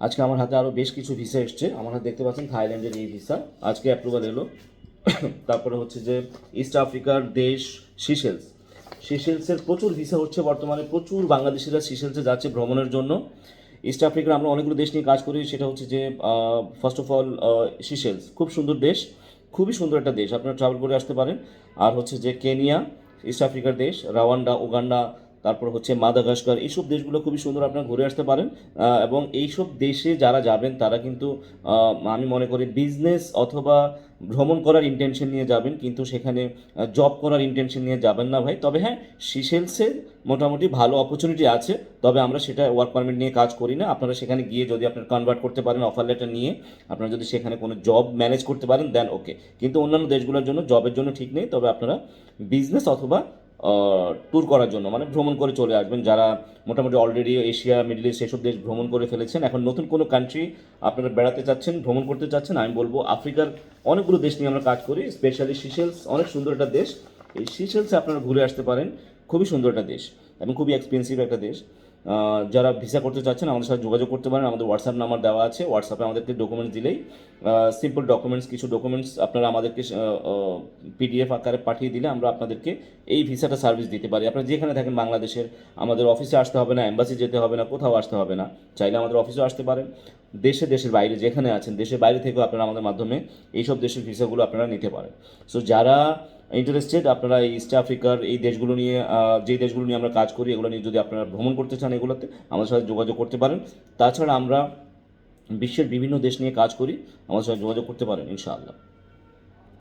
আজকে আমার হাতে আরও বেশ কিছু ভিসা এসছে। আমার হাতে দেখতে পাচ্ছেন থাইল্যান্ডের এই ভিসা। আজকে অ্যাপ্রুভাল এলো। তারপরে হচ্ছে যে ইস্ট আফ্রিকার দেশ সিশেলস সিশেলসের প্রচুর ভিসা হচ্ছে বর্তমানে। প্রচুর বাংলাদেশিরা সিশেলসে যাচ্ছে ভ্রমণের জন্য। ইস্ট আফ্রিকার আমরা অনেকগুলো দেশ নিয়ে কাজ করি। সেটা হচ্ছে যে ফার্স্ট অফ অল সিশেলস খুব সুন্দর দেশ। খুবই সুন্দর একটা দেশ। আপনারা ট্রাভেল করে আসতে পারেন। আর হচ্ছে যে কেনিয়া ইস্ট আফ্রিকার দেশ রাওয়ান্ডা উগান্ডা তারপর হচ্ছে মাদাগাস্কার, এইসব দেশগুলো খুবই সুন্দর আপনারা ঘুরে আসতে পারেন। এবং এইসব দেশে যারা যাবেন, তারা কিন্তু আমি মনে করি বিজনেস অথবা ভ্রমণ করার ইন্টেনশন নিয়ে যাবেন, কিন্তু সেখানে জব করার ইন্টেনশন নিয়ে যাবেন না ভাই। তবে হ্যাঁ সিশেলসের মোটামুটি ভালো অপরচুনিটি আছে, তবে আমরা সেটা ওয়ার্ক পারমিট নিয়ে কাজ করি না। আপনারা সেখানে গিয়ে যদি আপনার কনভার্ট করতে পারেন অফার লেটার নিয়ে, আপনারা যদি সেখানে কোনো জব ম্যানেজ করতে পারেন দেন ওকে কিন্তু অন্যান্য দেশগুলোর জন্য জবের জন্য ঠিক নেই, তবে আপনারা বিজনেস অথবা ট্যুর করার জন্য মানে ভ্রমণ করে চলে আসবেন যারা মোটামুটি অলরেডি এশিয়া মিডল ইস্ট এসব দেশ ভ্রমণ করে ফেলেছেন। এখন নতুন কোনো কান্ট্রি আপনারা বেড়াতে চাচ্ছেন, ভ্রমণ করতে চাচ্ছেন, আমি বলব আফ্রিকার অনেকগুলো দেশ নিয়ে আমরা কাজ করি স্পেশালি সিসেলস অনেক সুন্দর একটা দেশ। এই সিসেলসে আপনারা ঘুরে আসতে পারেন, খুবই সুন্দর একটা দেশ এবং খুবই এক্সপেন্সিভ একটা দেশ। যারা ভিসা করতে চাচ্ছেন, আমাদের সাথে যোগাযোগ করতে পারেন। আমাদের হোয়াটসঅ্যাপ নাম্বার দেওয়া আছে। হোয়াটসঅ্যাপে আমাদেরকে ডকুমেন্টস দিলেই সিম্পল ডকুমেন্টস কিছু ডকুমেন্টস আপনারা আমাদেরকে পিডিএফ আকারে পাঠিয়ে দিলে আমরা আপনাদেরকে এই ভিসাটা সার্ভিস দিতে পারি। আপনারা যেখানে থাকেন, বাংলাদেশের, আমাদের অফিসে আসতে হবে না অ্যাম্বাসি যেতে হবে না, কোথাও আসতে হবে না। চাইলে আমাদের অফিসেও আসতে পারেন। দেশে, দেশের বাইরে যেখানে আছেন, দেশের বাইরে থেকেও আপনারা আমাদের মাধ্যমে এইসব দেশের ভিসাগুলো আপনারা নিতে পারেন। সো যারা ইন্টারেস্টেড আপনারা এই ইস্ট আফ্রিকার এই দেশগুলো নিয়ে যে দেশগুলো নিয়ে আমরা কাজ করি, এগুলো নিয়ে যদি আপনারা ভ্রমণ করতে চান এগুলোতে, আমাদের সাথে যোগাযোগ করতে পারেন। তাছাড়া আমরা বিশ্বের বিভিন্ন দেশ নিয়ে কাজ করি, আমাদের সাথে যোগাযোগ করতে পারেন, ইনশাআল্লাহ।